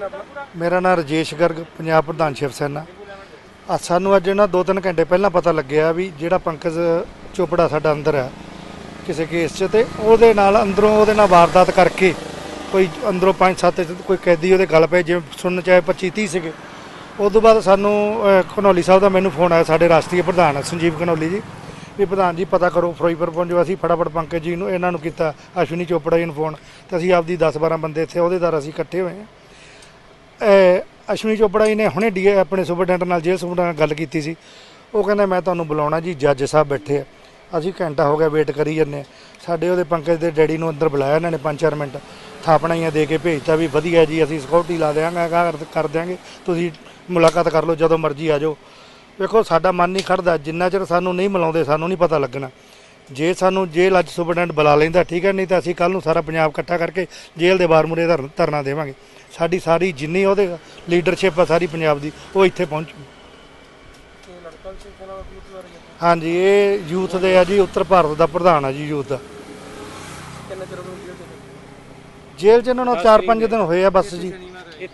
ਨਾ ਆਪਣਾ ਮੇਰਾ ਨਾਮ ਰਜੇਸ਼ ਗਰਗ ਪੰਜਾਬ ਪ੍ਰਧਾਨ ਸ਼ਿਵ ਸੈਨਾ। ਆ ਸਾਨੂੰ ਅੱਜ ਨਾ 2-3 ਘੰਟੇ ਪਹਿਲਾਂ ਪਤਾ ਲੱਗਿਆ ਵੀ ਜਿਹੜਾ ਪੰਕਜ ਚੋਪੜਾ ਸਾਡਾ ਅੰਦਰ ਆ ਕਿਸੇ ਕੇਸ 'ਚ ਤੇ ਉਹਦੇ ਨਾਲ ਅੰਦਰੋਂ ਉਹਦੇ ਨਾਲ ਵਾਰਦਾਤ ਕਰਕੇ ਕੋਈ ਅੰਦਰੋਂ 5-7 ਕੋਈ ਕੈਦੀ ਉਹਦੇ ਗਲ ਪਏ ਜਿਵੇਂ ਸੁਣਨ ਚਾਹੇ 25-30 ਸੀਗੇ। ਉਸ ਤੋਂ ਬਾਅਦ ਸਾਨੂੰ ਅਹ, ਘਨੌਲੀ ਸਾਹਿਬ ਦਾ ਮੈਨੂੰ ਫੋਨ ਆਇਆ ਸਾਡੇ ਰਾਸ਼ਟਰੀ ਪ੍ਰਧਾਨ ਸੰਜੀਵ ਘਨੌਲੀ ਜੀ। ਵੀ ਪ੍ਰਧਾਨ ਜੀ ਪਤਾ ਕਰੋ ਫਿਰੋਜ਼ਪੁਰ ਪਹੁੰਚੋ ਅਸੀਂ ਫਟਾਫਟ ਪੰਕਜ ਜੀ ਨੂੰ ਇਹਨਾਂ ਨੂੰ ਕੀਤਾ ਅਸ਼ਵਨੀ ਚੋਪੜਾ ਜੀ ਨੂੰ ਫੋਨ। ਤੇ ਅਸੀਂ ਆਪਦੀ 10-12 ਬੰਦੇ ਇੱਥੇ ਉਹਦੇ ਦਰ ਅਸੀਂ ਇਕੱਠੇ ਹੋਏ ਹਾਂ। ਅਸ਼ਵਨੀ ਚੋਪੜਾ ਜੀ ਨੇ ਹੁਣੇ ਡੀ ਆਪਣੇ ਸੁਪਰਡੈਂਟ ਨਾਲ, ਜੇਲ੍ਹ ਸੁਪਰਡੈਂਟ ਨਾਲ ਗੱਲ ਕੀਤੀ ਸੀ। ਉਹ ਕਹਿੰਦਾ, ਮੈਂ ਤੁਹਾਨੂੰ ਬੁਲਾਉਣਾ ਜੀ, ਜੱਜ ਸਾਹਿਬ ਬੈਠੇ ਆ। ਅਸੀਂ ਘੰਟਾ ਹੋ ਗਿਆ ਵੇਟ ਕਰੀ ਜੰਨੇ ਹਾਂ। ਸਾਡੇ ਉਹਦੇ ਪੰਕਜ ਦੇ ਡੈਡੀ ਨੂੰ ਅੰਦਰ ਬੁਲਾਇਆ ਇਹਨਾਂ ਨੇ 5-4 ਮਿੰਟ। ਥਾਪਣਾਈਆਂ ਦੇ ਕੇ ਭੇਜਤਾ ਵੀ, ਵਧੀਆ ਜੀ, ਅਸੀਂ ਸਿਕਿਉਰਿਟੀ ਲਾ ਦਿਆਂਗੇ ਕਰ- ਦਿਆਂਗੇ। ਤੁਸੀਂ ਮੁਲਾਕਾਤ ਕਰ ਲਓ, ਜਦੋਂ ਮਰਜ਼ੀ ਆ ਜਾਓ। ਵੇਖੋ, ਸਾਡਾ ਮਨ ਨਹੀਂ ਖੜਦਾ। ਜਿੰਨਾ ਚਿਰ ਸਾਨੂੰ ਨਹੀਂ ਮਿਲਾਉਂਦੇ, ਸਾਨੂੰ ਨਹੀਂ ਪਤਾ ਲੱਗਣਾ। ਜੇ ਸਾਨੂੰ ਜੇਲ੍ਹ ਅੱਜ ਸੁਪਰਡੈਂਟ ਬੁਲਾ ਲੈਂਦਾ, ਠੀਕ ਹੈ, ਨਹੀਂ ਤਾਂ ਅਸੀਂ ਕੱਲ ਨੂੰ ਸਾਰਾ ਪੰਜਾਬ ਇਕੱਠਾ ਕਰਕੇ ਜੇਲ੍ਹ ਦੇ ਬਾਹਰ ਮੂਹਰੇ ਧਰ- ਧਰਨਾ ਦੇਵਾਂਗੇ। ਸਾਡੀ ਸਾਰੀ ਜਿੰਨੀ ਉਹਦੇ ਲੀਡਰਸ਼ਿਪ ਆ ਸਾਰੀ ਪੰਜਾਬ ਦੀ ਉਹ ਇੱਥੇ ਪਹੁੰਚੂ ਹਾਂਜੀ ਇਹ ਯੂਥ ਦੇ ਆ ਜੀ ਉੱਤਰ ਭਾਰਤ ਦਾ ਪ੍ਰਧਾਨ ਆ ਜੀ ਯੂਥ ਦਾ। ਜੇਲ੍ਹ ਚ ਇਹਨਾਂ ਨੂੰ 4-5 ਦਿਨ ਹੋਏ ਆ ਬਸ ਜੀ।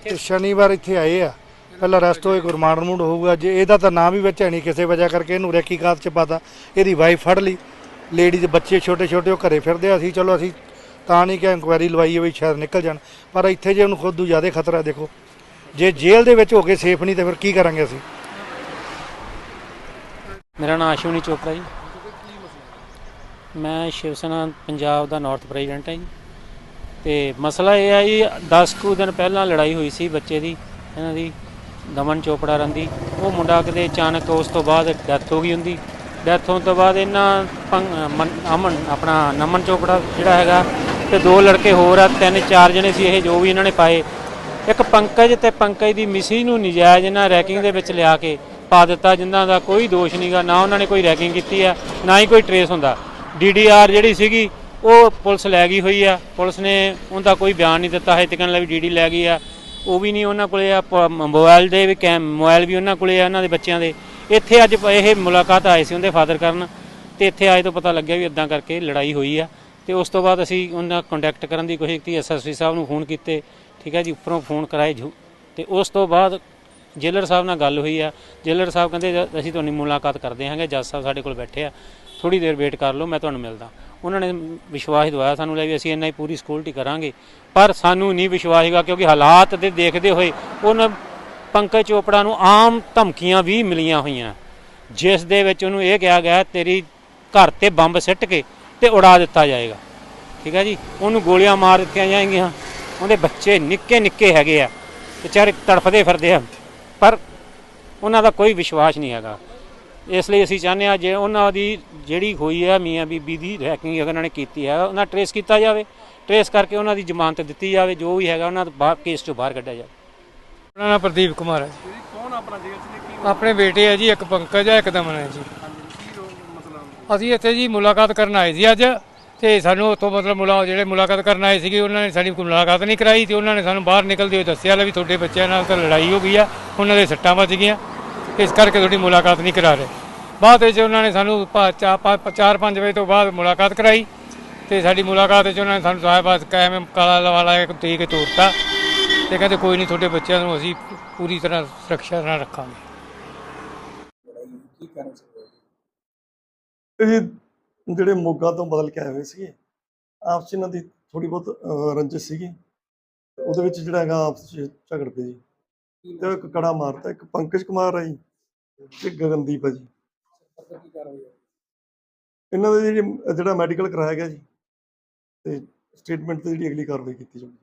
ਤੇ ਸ਼ਨੀਵਾਰ ਇੱਥੇ ਆਏ ਆ। ਪਹਿਲਾਂ ਅਰੈਸਟ ਹੋਏ ਕੋਈ ਰਿਮਾਂਡ ਰਿਮੂੰਡ ਹੋਊਗਾ। ਜੇ ਇਹਦਾ ਤਾਂ ਨਾਮ ਹੀ ਵਿੱਚ ਹੈ ਨਹੀਂ ਕਿਸੇ ਵਜ੍ਹਾ ਕਰਕੇ ਇਹਨੂੰ ਰੈਕੀਕਾਤ 'ਚ ਪਾਤਾ। ਇਹਦੀ ਵਾਈਫ ਫੜ ਲਈ। ਲੇਡੀ ਦੇ ਬੱਚੇ ਛੋਟੇ ਛੋਟੇ ਉਹ ਘਰੇ ਫਿਰਦੇ ਆ। ਅਸੀਂ ਚਲੋ ਅਸੀਂ ਤਾਂ ਨਹੀਂ ਕਿ ਇਨਕੁਆਇਰੀ ਹੈ ਵੀ ਸ਼ਾਇਦ ਨਿਕਲ ਜਾਣ, ਪਰ ਇੱਥੇ ਜੇ ਉਹਨੂੰ ਖੁਦ ਨੂੰ ਜ਼ਿਆਦਾ ਖਤਰਾ ਦੇਖੋ। ਜੇ ਜੇਲ੍ਹ ਦੇ ਵਿੱਚ ਹੋ ਕੇ ਸੇਫ ਨਹੀਂ, ਤੇ ਫਿਰ ਕੀ ਕਰਾਂਗੇ ਅਸੀਂ? ਮੇਰਾ ਨਾਮ ਅਸ਼ਵਨੀ ਚੋਪੜਾ ਜੀ। ਮੈਂ ਸ਼ਿਵ ਸੈਨਾ ਪੰਜਾਬ ਦਾ ਨਾਰਥ ਪ੍ਰੈਜ਼ੀਡੈਂਟ ਹਾਂ ਜੀ। ਤੇ ਮਸਲਾ ਇਹ ਹੈ ਜੀ 10 ਕੁ ਦਿਨ ਪਹਿਲਾਂ ਲੜਾਈ ਹੋਈ ਸੀ ਬੱਚੇ ਦੀ, ਇਹਨਾਂ ਦੀ, ਦਮਨ ਚੋਪੜਾ ਰਨ ਉਹ ਮੁੰਡਾ ਕਿਤੇ ਅਚਾਨਕ ਉਸ ਤੋਂ ਬਾਅਦ ਡੈਥ ਹੋ ਗਈ ਹੁੰਦੀ। ਡੈਥ ਹੋਣ ਤੋਂ ਬਾਅਦ ਇਹਨਾਂ ਪੰਗ- ਅਮਨ, ਆਪਣਾ ਨਮਨ ਚੋਪੜਾ ਜਿਹੜਾ ਹੈਗਾ ਤੇ ਦੋ ਲੜਕੇ ਹੋਰ ਆ, ਤਿੰਨ ਚਾਰ ਜਣੇ ਸੀ ਇਹ ਜੋ ਵੀ ਇਹਨਾਂ ਨੇ ਪਾਏ। ਇੱਕ ਪੰਕਜ ਤੇ ਪੰਕਜ ਦੀ ਮਿਸੀ ਨੂੰ ਨਜਾਇਜ਼ ਇਹਨਾਂ ਰੈਕਿੰਗ ਦੇ ਵਿੱਚ ਲਿਆ ਕੇ ਪਾ ਦਿੱਤਾ, ਜਿਨ੍ਹਾਂ ਦਾ ਕੋਈ ਦੋਸ਼ ਨਹੀਂਗਾ ਨਾ ਉਹਨਾਂ ਨੇ ਕੋਈ ਰੈਕਿੰਗ ਕੀਤੀ ਆ, ਨਾ ਹੀ ਕੋਈ ਟਰੇਸ ਹੁੰਦਾ। ਡੀਡੀਆਰ ਜਿਹੜੀ ਸੀਗੀ, ਉਹ ਪੁਲਿਸ ਲੈ ਗਈ ਹੋਈ ਆ। ਪੁਲਿਸ ਨੇ ਉਹਦਾ ਕੋਈ ਬਿਆਨ ਨਹੀਂ ਦਿੱਤਾ ਹੈ ਤੱਕਨ ਲਈ ਡੀਡੀ ਲੈ ਗਈ ਆ। ਉਹ ਵੀ ਨਹੀਂ ਉਹਨਾਂ ਕੋਲੇ ਆ, ਪ- ਮੋਬਾਈਲ ਦੇ ਵੀ ਕੈਮ ਮੋਬਾਈਲ ਵੀ ਉਹਨਾਂ ਕੋਲੇ ਆ, ਉਹਨਾਂ ਦੇ ਬੱਚਿਆਂ ਦੇ। ਇੱਥੇ ਅੱਜ ਇਹ ਮੁਲਾਕਾਤ ਆਏ ਸੀ ਉਹਦੇ ਫਾਦਰ ਕਰਨ, ਤੇ ਇੱਥੇ ਆਏ ਤੋਂ ਪਤਾ ਲੱਗਿਆ ਵੀ ਇਦਾਂ ਕਰਕੇ ਲੜਾਈ ਹੋਈ ਆ। ਤੇ ਉਸ ਤੋਂ ਬਾਅਦ ਅਸੀਂ ਉਹਨਾਂ ਕੰਟੈਕਟ ਕਰਨ ਦੀ ਕੋਸ਼ਿਸ਼ ਕੀਤੀ ਐਸਐਸਪੀ ਸਾਹਿਬ ਨੂੰ ਫੋਨ ਕੀਤੇ, ਠੀਕ ਹੈ ਜੀ, ਉੱਪਰੋਂ ਫੋਨ ਕਰਾਏ ਜੂ ਤੇ ਉਸ ਤੋਂ ਬਾਅਦ ਜੇਲਰ ਸਾਹਿਬ ਨਾਲ ਗੱਲ ਹੋਈ ਆ। ਜੇਲਰ ਸਾਹਿਬ ਕਹਿੰਦੇ ਅਸੀਂ ਤੁਹਾਡੀ ਮੁਲਾਕਾਤ ਕਰਦੇ ਹਾਂਗੇ ਜੱਜ ਸਾਹਿਬ ਸਾਡੇ ਕੋਲ ਬੈਠੇ ਆ। ਥੋੜੀ ਦੇਰ ਵੇਟ ਕਰ ਲਓ, ਮੈਂ ਤੁਹਾਨੂੰ ਮਿਲਦਾ। ਉਹਨਾਂ ਨੇ ਵਿਸ਼ਵਾਸ ਦਵਾਇਆ ਸਾਨੂੰ ਲੈ ਵੀ ਅਸੀਂ ਇੰਨਾ ਹੀ ਪੂਰੀ ਸਿਕਿਉਰਿਟੀ ਕਰਾਂਗੇ। ਪਰ ਸਾਨੂੰ ਨਹੀਂ ਵਿਸ਼ਵਾਸ ਹੈਗਾ ਕਿਉਂਕਿ ਹਾਲਾਤ ਦੇ ਦੇਖਦੇ ਹੋਏ ਉਹਨਾਂ ਪੰਕਜ ਚੋਪੜਾ ਨੂੰ ਆਮ ਧਮਕੀਆਂ ਵੀ ਮਿਲੀਆਂ ਹੋਈਆਂ। ਜਿਸ ਦੇ ਵਿੱਚ ਉਹਨੂੰ ਇਹ ਕਿਹਾ ਗਿਆ, ਤੇਰੀ ਘਰ ਤੇ ਬੰਬ ਸਿੱਟ ਕੇ ਤੇ ਉਡਾ ਦਿੱਤਾ ਜਾਏਗਾ। ਠੀਕ ਹੈ ਜੀ? ਉਹਨੂੰ ਗੋਲੀਆਂ ਮਾਰ ਦਿੱਤੀਆਂ ਜਾਣਗੀਆਂ ਉਹਦੇ ਬੱਚੇ ਨਿੱਕੇ ਨਿੱਕੇ ਹੈਗੇ ਆ। ਵਿਚਾਰੇ ਤੜਫਦੇ ਫਿਰਦੇ ਆ। ਪਰ ਉਹਨਾਂ ਦਾ ਕੋਈ ਵਿਸ਼ਵਾਸ ਨਹੀਂ ਹੈਗਾ। ਇਸ ਲਈ ਅਸੀਂ ਚਾਹੁੰਦੇ ਆ ਜੇ ਉਹਨਾਂ ਦੀ ਜਿਹੜੀ ਹੋਈ ਹੈ ਮੀਆਂ ਬੀਬੀ ਦੀ ਰੈਕਿੰਗ ਅਗਰ ਉਹਨਾਂ ਨੇ ਕੀਤੀ ਹੈ ਉਹਨਾਂ ਟਰੇਸ ਕੀਤਾ ਜਾਵੇ। ਟਰੇਸ ਕਰਕੇ ਉਹਨਾਂ ਦੀ ਜ਼ਮਾਨਤ ਦਿੱਤੀ ਜਾਵੇ। ਜੋ ਵੀ ਹੈਗਾ ਉਹਨਾਂ ਦਾ ਬਾਹਰ ਕੇਸ ਤੋਂ ਬਾਹਰ ਕੱਢਿਆ ਜਾਵੇ। ਉਹਨਾਂ ਨਾਮ ਪ੍ਰਦੀਪ ਕੁਮਾਰ ਹੈ ਜੀ। ਕੌਣ ਆਪਣਾ ਜੇਲ੍ਹ ਚ ਆਪਣੇ ਬੇਟੇ ਹੈ ਜੀ ਇੱਕ ਪੰਕਜ ਹੈ ਇੱਕ ਦਮਨ ਹੈ ਜੀ। ਅਸੀਂ ਇੱਥੇ ਜੀ ਮੁਲਾਕਾਤ ਕਰਨ ਆਏ ਸੀ ਅੱਜ, ਤੇ ਸਾਨੂੰ ਉੱਥੋਂ ਮਤਲਬ ਮੁਲਾ, ਜਿਹੜੇ ਮੁਲਾਕਾਤ ਕਰਨ ਆਏ ਸੀਗੇ, ਉਹਨਾਂ ਨੇ ਸਾਡੀ ਕੋਈ ਮੁਲਾਕਾਤ ਨਹੀਂ ਕਰਾਈ ਤੇ ਉਹਨਾਂ ਨੇ ਸਾਨੂੰ ਬਾਹਰ ਨਿਕਲਦੇ ਹੋਏ ਦੱਸਿਆ ਲੈ ਵੀ ਤੁਹਾਡੇ ਬੱਚਿਆਂ ਨਾਲ ਤਾਂ ਲੜਾਈ ਹੋ ਗਈ ਆ, ਉਹਨਾਂ ਦੇ ਸੱਟਾਂ ਵੱਜ ਗਈਆਂ, ਇਸ ਕਰਕੇ ਤੁਹਾਡੀ ਮੁਲਾਕਾਤ ਨਹੀਂ ਕਰਾ ਰਹੇ। ਬਾਅਦ ਵਿੱਚ ਉਹਨਾਂ ਨੇ ਸਾਨੂੰ 4-5 ਵਜੇ ਤੋਂ ਬਾਅਦ ਮੁਲਾਕਾਤ ਕਰਾਈ ਤੇ ਸਾਡੀ ਮੁਲਾਕਾਤ ਵਿੱਚ ਉਹਨਾਂ ਨੇ ਸਾਨੂੰ ਸਾਹਿਬਾਦ ਕਾਇਮ ਕਾਲਾ ਵਾਲਾ ਇੱਕ ਦੇ ਕੇ ਤੋਰਤਾ ਤੇ ਕਹਿੰਦੇ ਕੋਈ ਨਹੀਂ ਤੁਹਾਡੇ ਬੱਚਿਆਂ ਨੂੰ ਅਸੀਂ ਪੂਰੀ ਤਰ੍ਹਾਂ ਸੁਰੱਖਿਆ ਨਾਲ ਰੱਖਾਂਗੇ ਕੀ ਕਰਨ ਸਕਦੇ ਇਹ ਜਿਹੜੇ ਮੋਗਾ ਤੋਂ ਬਦਲ ਕੇ ਆਏ ਹੋਏ ਸੀਗੇ ਆਪਸ 'ਚ ਇਹਨਾਂ ਦੀ ਥੋੜੀ ਬਹੁਤ ਅਹ, ਰੰਜਿਸ਼ ਸੀਗੀ। ਉਹਦੇ ਵਿੱਚ ਜਿਹੜਾ ਹੈਗਾ ਆਪਸ 'ਚ ਝਗੜ ਪਏ ਜੀ। ਤੇ ਉਹ ਇੱਕ ਕੜਾ ਮਾਰਤਾ ਇੱਕ ਪੰਕਜ ਕੁਮਾਰ ਹੈ ਜੀ ਤੇ ਗਗਨਦੀਪ ਹੈ ਜੀ। ਇਹਨਾਂ ਦਾ ਜਿਹੜੀ ਜਿਹੜਾ ਮੈਡੀਕਲ ਕਰਾਇਆ ਗਿਆ ਜੀ ਤੇ ਸਟੇਟਮੈਂਟ ਤੇ ਜਿਹੜੀ ਅਗਲੀ ਕਾਰਵਾਈ ਕੀਤੀ ਜਾਊਗੀ।